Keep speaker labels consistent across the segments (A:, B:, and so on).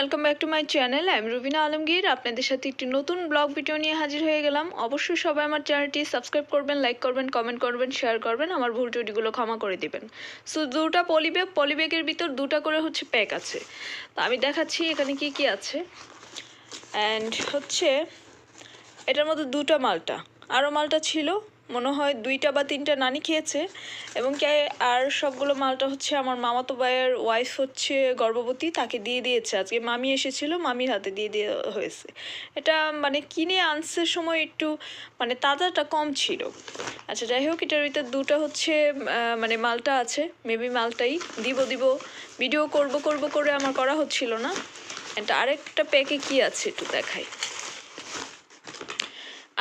A: Welcome back to my channel আমি রুবিনা আলমগীর আপনাদের সাথে একটি নতুন ব্লগ ভিডিও নিয়ে হাজির হয়ে গেলাম। অবশ্যই সবাই আমার চ্যানেলটি সাবস্ক্রাইব করবেন লাইক করবেন কমেন্ট করবেন শেয়ার করবেন। আমার ভুল ত্রুটিগুলো ক্ষমা করে দিবেন। সো দুটা পলিব্যাগ পলিব্যাগের ভিতর দুটা করে হচ্ছে প্যাক আছে। তো আমি দেখাচ্ছি এখানে কি কি আছে। অ্যান্ড হচ্ছে, এটার মধ্যে দুটো মালটা। আরও মালটা ছিল। মনে হয় দুইটা বা তিনটা নানি খেয়েছে এবং কে আর সবগুলো মালটা হচ্ছে আমার মামাতো ভাইয়ের ওয়াইফ হচ্ছে গর্ভবতী, তাকে দিয়ে দিয়েছে। আজকে মামি এসেছিল, মামির হাতে দিয়ে দিয়ে হয়েছে। এটা মানে কিনে আনছে সময় একটু মানে তাজাটা কম ছিল। আচ্ছা যাই হোক, এটার ভিতর দুটো হচ্ছে মানে মালটা আছে। মেবি মালটাই দিব দিব। ভিডিও করব করব করে আমার করা হচ্ছিল না। এটা আরেকটা প্যাকে কি আছে একটু দেখাই।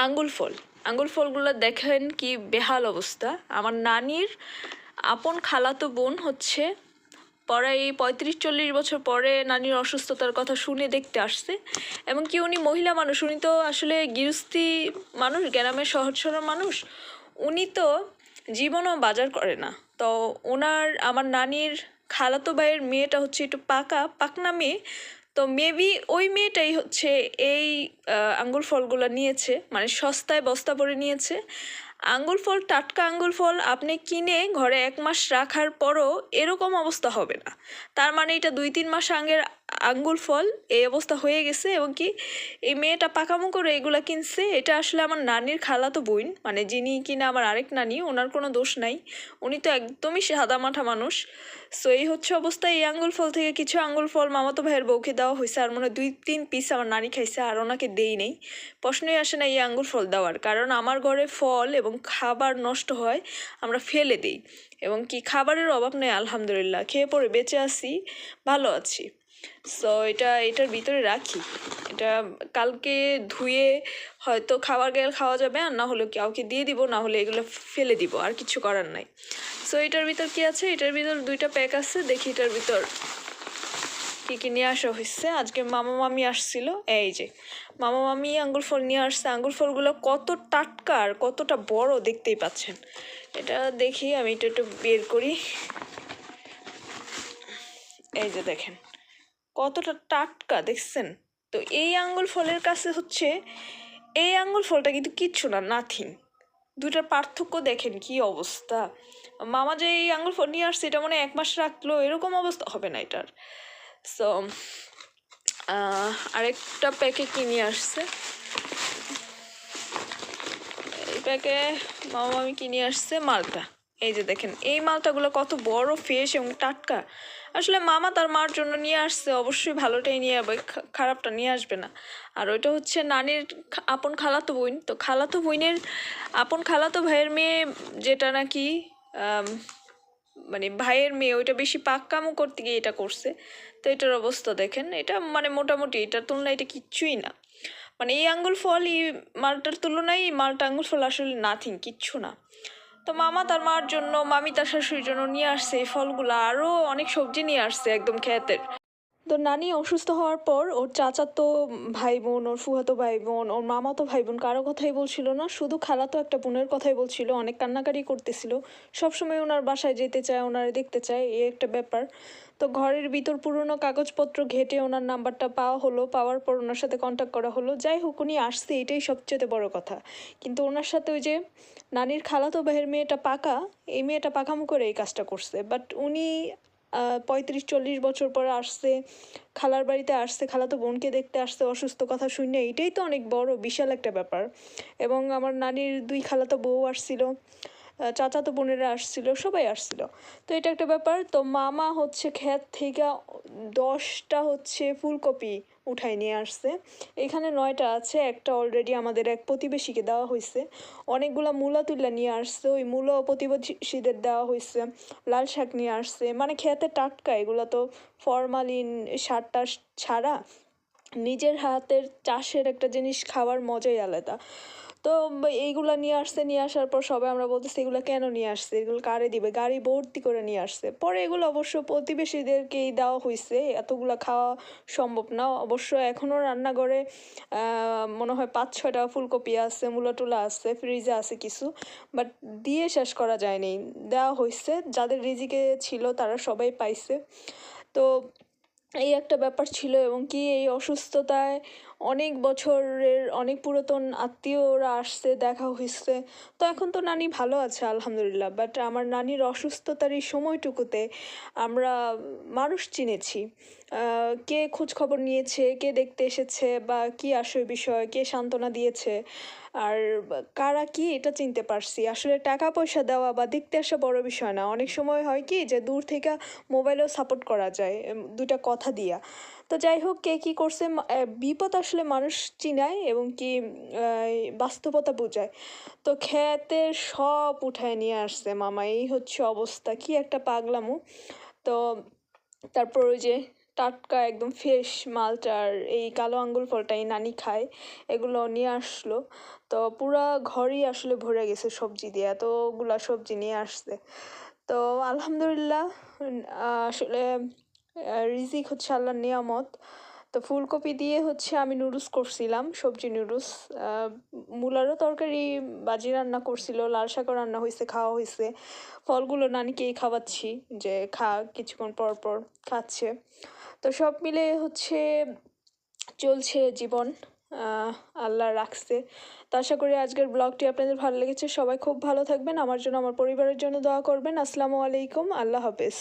A: আঙ্গুল ফল আঙ্গুল ফলগুলো দেখেন কি বেহাল অবস্থা। আমার নানির আপন খালাতো বোন হচ্ছে পরে এই পঁয়ত্রিশ চল্লিশ বছর পরে নানির অসুস্থতার কথা শুনে দেখতে আসছে। এবং কি উনি মহিলা মানুষ, উনি তো আসলে গৃহস্থী মানুষ, গ্রামের সহজ সরল মানুষ। উনি তো জীবনও বাজার করে না। তো ওনার, আমার নানির খালাতো ভাইয়ের মেয়েটা হচ্ছে একটু পাকা, পাকনা মেয়ে। তো মেবি ওই মেয়েটাই হচ্ছে এই আঙ্গুর ফলগুলো নিয়েছে মানে সস্তায় বস্তা পরে নিয়েছে। আঙ্গুর ফল, টাটকা আঙ্গুর ফল আপনি কিনে ঘরে এক মাস রাখার পরও এরকম অবস্থা হবে না। তার মানে এটা দুই, তিন মাস আগের আঙ্গুর ফল, এই অবস্থা হয়ে গেছে এবং কি এই মেয়েটা পাকামো করে এগুলা কিনছে। এটা আসলে আমার নানির খালাতো বোন মানে যিনি কিনা আমার আরেক নানি, ওনার কোনো দোষ নাই। উনি তো একদমই সাদামাঠা মানুষ। সো এই হচ্ছে অবস্থা। এই আঙ্গুল ফল থেকে কিছু আঙ্গুল ফল মামাতো ভাইয়ের বউকে দেওয়া হয়েছে আর মনে দুই, তিন পিস আমার নানি খাইছে আর ওনাকে দেই নেই। প্রশ্নই আসে না এই আঙ্গুর ফল দেওয়ার, কারণ আমার ঘরে ফল এবং খাবার নষ্ট হয়, আমরা ফেলে দিই। এবং কি খাবারের অভাব নেই, আলহামদুলিল্লাহ। খেয়ে পরে বেঁচে আছি, ভালো আছি। সো এটা, এটার ভিতরে রাখি। এটা কালকে ধুয়ে হয়তো খাবার গেলে খাওয়া যাবে আর না হলে কাউকে দিয়ে দিব, না হলে এগুলো ফেলে দিব, আর কিছু করার নাই। সো এটার ভিতর কি আছে? এটার ভিতর দুইটা প্যাক আছে, দেখি এটার ভিতর কি কি নিয়ে আসা হয়েছে আজকে মামা মামি আসছিল, এই যে। মামা মামি আঙ্গুর ফল নিয়ে আসছে। আঙ্গুর ফলগুলো কত টাটকা আর কতটা বড় দেখতেই পাচ্ছেন। এটা দেখি, আমি এটা একটু বের করি। এই যে দেখেন। কতটা টাটকা, দেখছেন? তো এই আঙ্গুল ফলের কাছে হচ্ছে, এই আঙ্গুল ফলটা কিন্তু কিচ্ছু না নাথিং দুটার পার্থক্য দেখেন কি অবস্থা। মামা যে এই আঙ্গুল ফল নিয়ে আসছে, এটা মানে এক মাস রাখল, এরকম অবস্থা হবে না এটার। সো আরেকটা প্যাকে কিনে আসছে? এই প্যাকে মামা আমি কিনে আসছে? মালটা। এই যে দেখেন, এই মালটাগুলো কত বড় ফ্রেশ এবং টাটকা। আসলে মামা তার মার জন্য নিয়ে আসছে, অবশ্যই ভালোটাই নিয়ে যাবে খারাপটা নিয়ে আসবে না। আর ওইটা হচ্ছে নানির আপন খালাতো বোন। তো খালাতো বোনের আপন খালাতো ভাইয়ের মেয়ে যেটা নাকি মানে ভাইয়ের মেয়ে, ওইটা বেশি পাক্কামো করতে গিয়ে এটা করছে। তো এটার অবস্থা দেখেন, এটা মানে মোটামুটি এটার তুলনায় এটা কিচ্ছুই না। মানে এই আঙ্গুল ফল এই মালটার তুলনায় এই মালটা আঙ্গুল ফল আসলে নাথিং কিচ্ছু না। তো মামা তার মার জন্য, মামি তার শাশুড়ির জন্য নিয়ে আসছে এই ফলগুলো আরও অনেক সবজি নিয়ে আসছে একদম ক্ষেতের। তো নানি অসুস্থ হওয়ার পর ওর চাচাতো ভাই বোন ওর ফুহাতো ভাই বোন ওর মামাতো ভাই বোন কারও কথাই বলছিল না, শুধু খালাতো একটা বোনের কথাই বলছিল, অনেক কান্নাকাটি করতেছিল। সবসময় ওনার বাসায় যেতে চায়, ওনারে দেখতে চায়, এই একটা ব্যাপার। তো ঘরের ভিতর পুরনো কাগজপত্র ঘেটে ওনার নাম্বারটা পাওয়া হলো, পাওয়ার পর ওনার সাথে কন্ট্যাক্ট করা হলো। যাই হোক, উনি আসছে, এটাই সবচেয়ে বড় কথা। কিন্তু ওনার সাথে ওই যে নানির খালাতো ভাইয়ের মেয়েটা পাকা, এই মেয়েটা পাকামো করে এই কাজটা করছে। বাট উনি পঁয়ত্রিশ, চল্লিশ বছর পরে আসছে, খালার বাড়িতে আসছে খালা তো বোনকে দেখতে আসছে, অসুস্থ কথা শুনে এটাই তো অনেক বড়, বিশাল একটা ব্যাপার। এবং আমার নানির দুই খালাতো বউ আসছিল। চাচাতো বোনেরা আসছিল, সবাই আসছিল। তো এটা একটা ব্যাপার। তো মামা হচ্ছে ক্ষেত থেকে দশটা হচ্ছে ফুলকপি উঠাই নিয়ে আসছে। এখানে নয়টা আছে, একটা অলরেডি আমাদের এক প্রতিবেশীকে দেওয়া হয়েছে অনেকগুলা মূলা তুলে নিয়ে আসছে, ওই মূলো প্রতিবেশীদের দেওয়া হয়েছে লাল শাক নিয়ে আসছে। মানে খেতে টাটকা, এগুলো তো ফরমালিন সারটা ছাড়া নিজের হাতের চাষের একটা জিনিস খাওয়ার মজাই আলাদা। তো এইগুলো নিয়ে আসছে, নিয়ে আসার পর সবাই আমরা বলতেছি, এগুলো কেন নিয়ে আসছে? এগুলো কারে দিবে? গাড়ি ভর্তি করে নিয়ে আসছে। পরে এগুলো অবশ্য প্রতিবেশীদেরকেই দেওয়া হয়েছে এতগুলো খাওয়া সম্ভব না। অবশ্য এখনও রান্নাঘরে মনে হয় পাঁচ, ছয়টা ফুলকপি আছে মূলা টুলা আছে, ফ্রিজে আছে কিছু, বাট দিয়ে শেষ করা যায়নি। দেওয়া হয়েছে যাদের রিজিকে ছিল তারা সবাই পাইছে। তো এই একটা ব্যাপার ছিল এবং কি এই অসুস্থতায় অনেক বছরের অনেক পুরাতন আত্মীয়রা আসছে, দেখা হয়েছে। তো এখন তো নানি ভালো আছে, আলহামদুলিল্লাহ। বাট আমার নানির অসুস্থতার এই সময়টুকুতে আমরা মানুষ চিনেছি। কে খোঁজ খবর নিয়েছে, কে দেখতে এসেছে বা কি আসে বিষয়, কে সান্ত্বনা দিয়েছে। আর কারা কি এটা চিনতে পারছি। আসলে টাকা পয়সা দেওয়া বা দেখতে আসা বড় বিষয় না। অনেক সময় হয় কি যে দূর থেকে মোবাইলেও সাপোর্ট করা যায় দুইটা কথা দিয়া। তো যাই হোক, কে কী করছে বিপদ আসলে মানুষ চিনায় এবং কি বাস্তবতা বোঝায়। তো খেতের সব উঠায় নিয়ে আসছে মামা। এই হচ্ছে অবস্থা। কি একটা পাগলামো। তো তারপর ওই যে টাটকা একদম ফ্রেশ মালটার এই কালো আঙ্গুর ফলটা এই নানি খায়, এগুলো নিয়ে আসলো। তো পুরা ঘরই আসলে ভরে গেছে সবজি দিয়ে, এতগুলা সবজি নিয়ে আসছে। তো আলহামদুলিল্লাহ আসলে রিজিক হচ্ছে আল্লাহর নিয়ামত। তো ফুলকপি দিয়ে হচ্ছে আমি নুডলস করছিলাম, সবজি নুডলস মূলারও তরকারি, বাজি রান্না করছিল, লাল শাকও রান্না হয়েছে খাওয়া হয়েছে ফলগুলো নানিকেই খাওয়াচ্ছি, যে খা, কিছুক্ষণ পর পর খাচ্ছে। তো সব মিলে হচ্ছে চলছে জীবন আল্লাহ রাখছে। তো আশা করি আজকের ব্লগটি আপনাদের ভালো লেগেছে। সবাই খুব ভালো থাকবেন। আমার জন্য, আমার পরিবারের জন্য দোয়া করবেন। আসসালামু আলাইকুম। আল্লাহ হাফেজ।